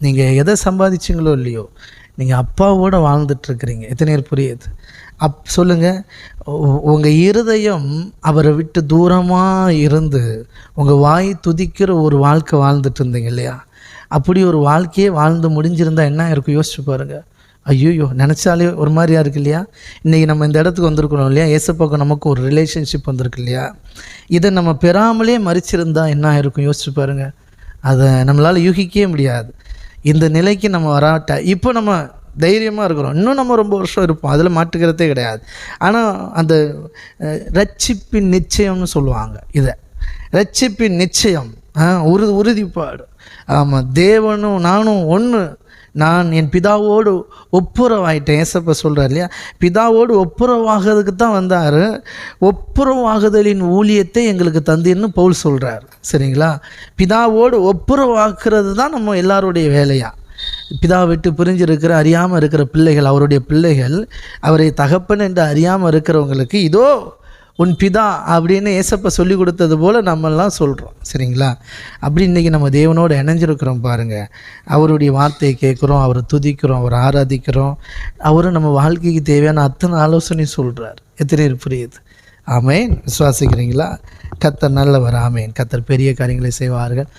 நீங்கள் எதை சம்பாதிச்சிங்களோ இல்லையோ நீங்கள் அப்பாவோட வாழ்ந்துட்டுருக்குறீங்க. எத்தனை பேர் புரியுது? அப் சொல்லுங்கள் உங்கள் இருதயம் அவரை விட்டு தூரமாக இருந்து உங்கள் வாய் துதிக்கிற ஒரு வாழ்க்கை வாழ்ந்துட்டு இருந்தீங்க இல்லையா? அப்படி ஒரு வாழ்க்கையே வாழ்ந்து முடிஞ்சிருந்தா என்ன இருக்கும் யோசிச்சு பாருங்கள் ஐயோயோ நினச்சாலே ஒரு மாதிரியா இருக்கு இல்லையா? இன்றைக்கி நம்ம இந்த இடத்துக்கு வந்திருக்கிறோம் இல்லையா? ஏசப்பாக்கு நமக்கு ஒரு ரிலேஷன்ஷிப் வந்திருக்கு இல்லையா? இதை நம்ம பெறாமலே மறிச்சிருந்தா என்ன இருக்கும் யோசிச்சு பாருங்கள் அதை நம்மளால் யூகிக்கவே முடியாது. இந்த நிலைக்கு நம்ம வராட்ட இப்போ நம்ம தைரியமாக இருக்கிறோம். இன்னும் நம்ம ரொம்ப வருஷம் இருப்போம். அதில் மாட்டுக்கிறதே கிடையாது. ஆனால் அந்த ரட்சிப்பின் நிச்சயம்னு சொல்லுவாங்க இதை. ரட்சிப்பின் நிச்சயம் உறுதி உறுதிப்பாடு. ஆமாம் தேவனும் நானும் ஒன்று நான் என் பிதாவோடு ஒப்புரவாயிட்டேன். ஏசப்ப சொல்கிறார் இல்லையா? பிதாவோடு ஒப்புரவாகிறதுக்கு தான் வந்தார். ஒப்புரவாகுதலின் ஊழியத்தை எங்களுக்கு தந்தீர்னு பவுல் சொல்கிறார் சரிங்களா? பிதாவோடு ஒப்புரவாக்குறது தான் நம்ம எல்லாருடைய வேலையா? பிதா விட்டு பிரிஞ்சிருக்கிற அறியாமல் இருக்கிற பிள்ளைகள் அவருடைய பிள்ளைகள் அவரை தகப்பன் என்று அறியாமல் இருக்கிறவங்களுக்கு இதோ உன் பிதா அப்படின்னு ஏசப்ப சொல்லி கொடுத்தது போல் நம்மெல்லாம் சொல்கிறோம் சரிங்களா? அப்படி இன்றைக்கி நம்ம தேவனோடு இணைஞ்சிருக்கிறோம் பாருங்கள் அவருடைய வார்த்தையை கேட்குறோம் அவரை துதிக்கிறோம் அவரை ஆராதிக்கிறோம். அவரும் நம்ம வாழ்க்கைக்கு தேவையான அத்தனை ஆலோசனை சொல்கிறார் எத்தனை புரியுது? ஆமேன். விசுவாசிக்கிறீங்களா? கத்தர் நல்லவர். ஆமேன். கத்தர் பெரிய காரியங்களை செய்வார்கள்.